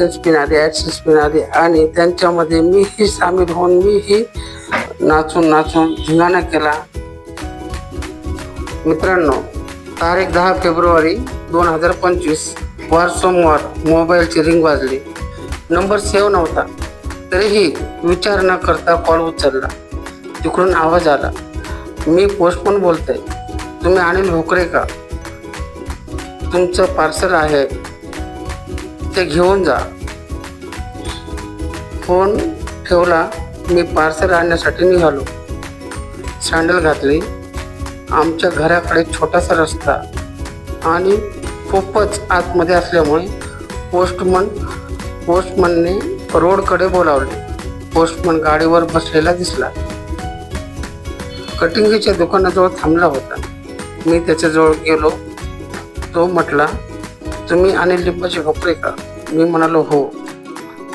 AdSense pin आली AdSense pin आणि त्यांच्यामध्ये मीही सामील होऊन मीही नाचून नाचून धिंगाणा केला. मित्रांनो तारीख दहा फेब्रुवारी दोन हजार पंचवीस वार सोमवार मोबाईलची रिंग वाजली. नंबर सेव्ह नव्हता. तरीही विचार न करता कॉल उचलला. तिकडून आवाज आला. मी पोस्टमन बोलतोय. तुम्ही अनिल भोकरे का? तुमचं पार्सल आहे. ते घेऊन जा. फोन ठेवला मी पार्सल आणण्यासाठी निघालो. सँडल घातली. आमच्या घराकडे छोटासा रस्ता आणि खूपच आतमध्ये असल्यामुळे पोस्टमन पोस्टमनने रोडकडे बोलावले. पोस्टमन गाडीवर बसलेला दिसला. कटिंगीच्या दुकानाजवळ थांबला होता. मी त्याच्याजवळ गेलो. तो म्हटला तुम्ही अनिल लिंबाचे भोपरे का? मी म्हणालो हो.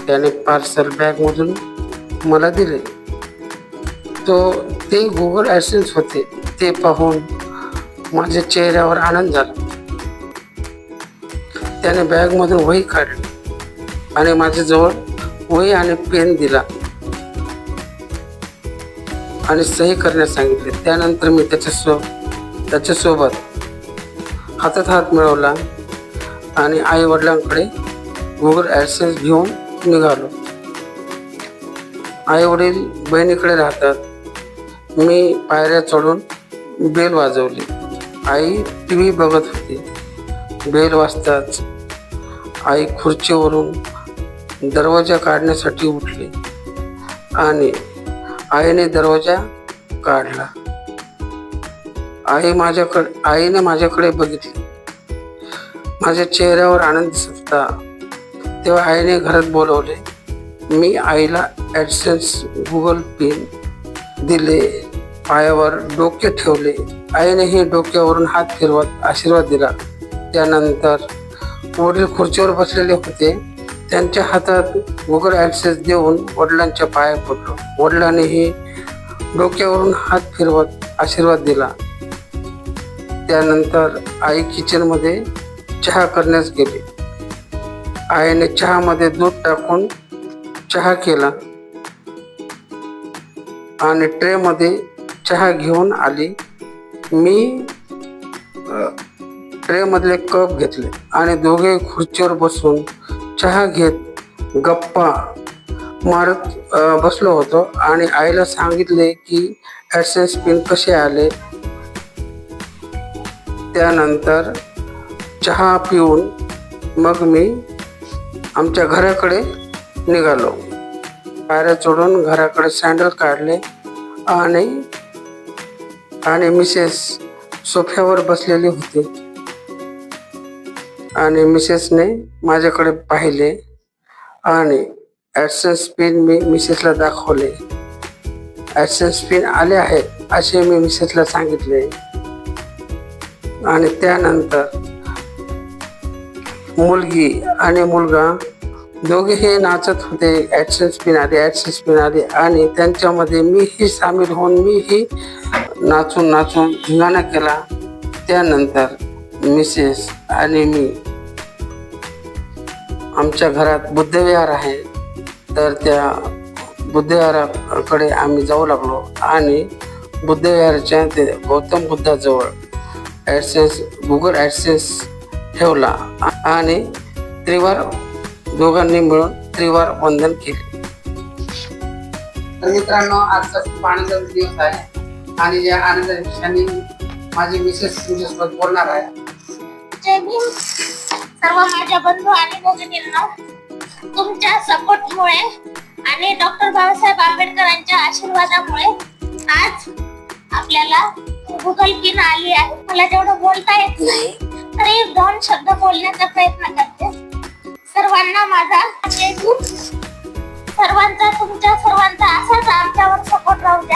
त्याने पार्सल बॅगमधून मला दिले. तो ते गुगल ॲडसेन्स होते. ते पाहून माझ्या चेहऱ्यावर आनंद झाला. त्याने बॅगमधून वही काढली आणि माझ्याजवळ वही आणि पेन दिला आणि सही करण्यास सांगितले. त्यानंतर मी त्याच्यासो त्याच्यासोबत हातात हात मिळवला आणि आईवडिलांकडे गुगल ॲडसेन्स घेऊन निघालो. आईवडील बहिणीकडे राहतात. मी पायऱ्या चढून बेल वाजवली. आई टी व्ही बघत होती. बेल वाजताच आई खुर्चीवरून दरवाजा काढण्यासाठी उठली आणि आईने दरवाजा काढला. आई माझ्याकडे आईने माझ्याकडे बघितले. माझ्या चेहऱ्यावर आनंद दिसत होता. तेव्हा आईने घरात बोलवले मी आईला ॲडसेन्स गुगल पिन दिले पायावर डोके ठेवले. आईनेही डोक्यावरून हात फिरवत आशीर्वाद दिला. त्यानंतर वडील खुर्चीवर बसलेले होते. त्यांच्या हातात गुगल ॲक्सेस देऊन वडिलांच्या पाया पडलो. वडिलांनीही डोक्यावरून हात फिरवत आशीर्वाद दिला. त्यानंतर आई किचनमध्ये चहा करण्यास गेले. आईने चहामध्ये दूध टाकून चहा केला आणि ट्रेमध्ये चहा घेऊन आली. मी ट्रेमधले कप घेतले आणि दोघे खुर्चीवर बसून चहा घेत गप्पा मारत बसलो होतो आणि आईला सांगितले की ॲडसेन्स पिन कसे आले. त्यानंतर चहा पिऊन मग मी आमच्या घराकडे निघालो. पायऱ्या चढून घराकडे सँडल काढले आणि आणि मिसेस सोफ्यावर बसलेली होती. आणि मिसेसने माझ्याकडे पाहिले आणि ॲडसेन्स पिन मी मिसेसला दाखवले. ॲडसेन्स पिन आले आहेत असे मी मिसेसला सांगितले. आणि त्यानंतर मुलगी आणि मुलगा दोघेही नाचत होते ॲडसेन्स पिणारे ॲडसेन्स पिणारे आणि त्यांच्यामध्ये मीही सामील होऊन मीही नाचून नाचून धिंगाणा केला. त्यानंतर मिसेस आणि मी आमच्या घरात बुद्धविहार आहे तर त्या बुद्धविहाराकडे आम्ही जाऊ लागलो आणि बुद्धविहाराच्या ते गौतम बुद्धाजवळ ॲडसेन्स गुगल ॲडसेन्स ठेवला. आणि त्रिवार दोघांनी मिळून त्रिवार वंदन केले. तर मित्रांनो आजचा खूप आनंदाचा दिवस आहे. आणि या आनंदाच्या दिवसाने माझी मिसेस तुमच्यासोबत बोलणार आहे. जय भीम. सर्व माझ्या बंधू आणि भगिनींना तुमच्या सपोर्टमुळे आणि डॉक्टर बाबासाहेब आंबेडकरांच्या आशीर्वादामुळे आज आपल्याला गुगल पिन आली आहे. मला तेवढं बोलता येत नाही. तरी दोन शब्द बोलण्याचा प्रयत्न करते. सर्वांना माझा सर्वांचा तुमच्या सर्वांचा असाच आमच्यावर